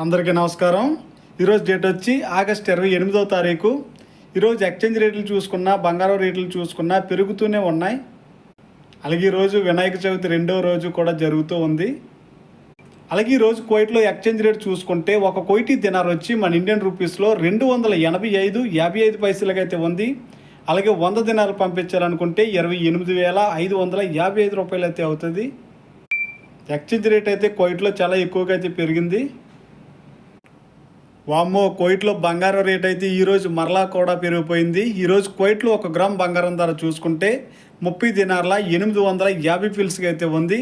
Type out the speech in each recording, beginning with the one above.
అందరికీ నమస్కారం. ఈరోజు డేట్ వచ్చి ఆగస్ట్ ఇరవై ఎనిమిదవ తారీఖు. ఈరోజు ఎక్స్చేంజ్ రేట్లు చూసుకున్నా బంగారం రేట్లు చూసుకున్నా పెరుగుతూనే ఉన్నాయి. అలాగే ఈరోజు వినాయక చవితి రెండవ రోజు కూడా జరుగుతూ ఉంది. అలాగే ఈరోజు కోయిట్లో ఎక్స్చేంజ్ రేట్ చూసుకుంటే ఒక కోయిటీ దినార్ వచ్చి మన ఇండియన్ రూపీస్లో రెండు వందల ఎనభై ఐదు యాభై ఐదు పైసలకైతే ఉంది. అలాగే వంద దినాలు పంపించాలనుకుంటే ఇరవై ఎనిమిది వేల ఐదు వందల యాభై ఐదు రూపాయలు అయితే అవుతుంది. ఎక్స్చేంజ్ రేట్ అయితే కోయిట్లో చాలా ఎక్కువగా అయితే పెరిగింది. వామ్మో కోయిట్లో బంగారం రేట్ అయితే ఈరోజు మరలా కూడా పెరిగిపోయింది. ఈరోజు కోయిట్లో ఒక గ్రామ్ బంగారం ధర చూసుకుంటే ముప్పై దినార్ల ఎనిమిది వందల యాభై ఫిల్స్కి అయితే ఉంది.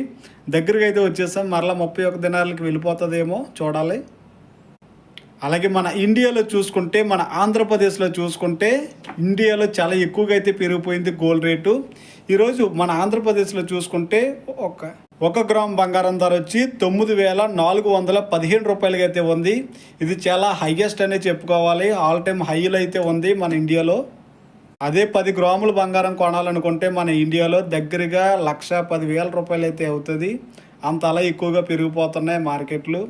దగ్గరగా అయితే వచ్చేసాం. మరలా ముప్పై ఒక దినార్లకి వెళ్ళిపోతుందేమో చూడాలి. అలాగే మన ఇండియాలో చూసుకుంటే మన ఆంధ్రప్రదేశ్లో చూసుకుంటే ఇండియాలో చాలా ఎక్కువగా అయితే పెరిగిపోయింది గోల్డ్ రేటు. ఈరోజు మన ఆంధ్రప్రదేశ్లో చూసుకుంటే ఒక ఒక గ్రామ్ బంగారం ధర వచ్చి తొమ్మిది వేల నాలుగు వందల పదిహేను రూపాయలుగా అయితే ఉంది. ఇది చాలా హైయెస్ట్ అనే చెప్పుకోవాలి. ఆల్ టైమ్ హైలో అయితే ఉంది మన ఇండియాలో. అదే పది గ్రాములు బంగారం కొనాలనుకుంటే మన ఇండియాలో దగ్గరగా లక్ష పదివేల రూపాయలు అయితే అవుతుంది. అంత అలా ఎక్కువగా పెరిగిపోతున్నాయి మార్కెట్లు.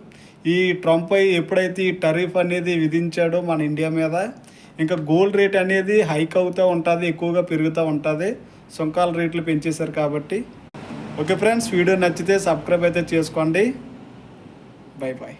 ఈ ట్రంప్ ఎప్పుడైతే ఈ టరీఫ్ అనేది విధించాడో మన ఇండియా మీద ఇంకా గోల్డ్ రేట్ అనేది హైక్ అవుతూ ఉంటుంది ఎక్కువగా పెరుగుతూ ఉంటుంది. సుంకాల రేట్లు పెంచేశారు కాబట్టి. ఓకే ఫ్రెండ్స్ వీడియో నచ్చితే సబ్స్క్రైబ్ అయితే చేసుకోండి. Bye bye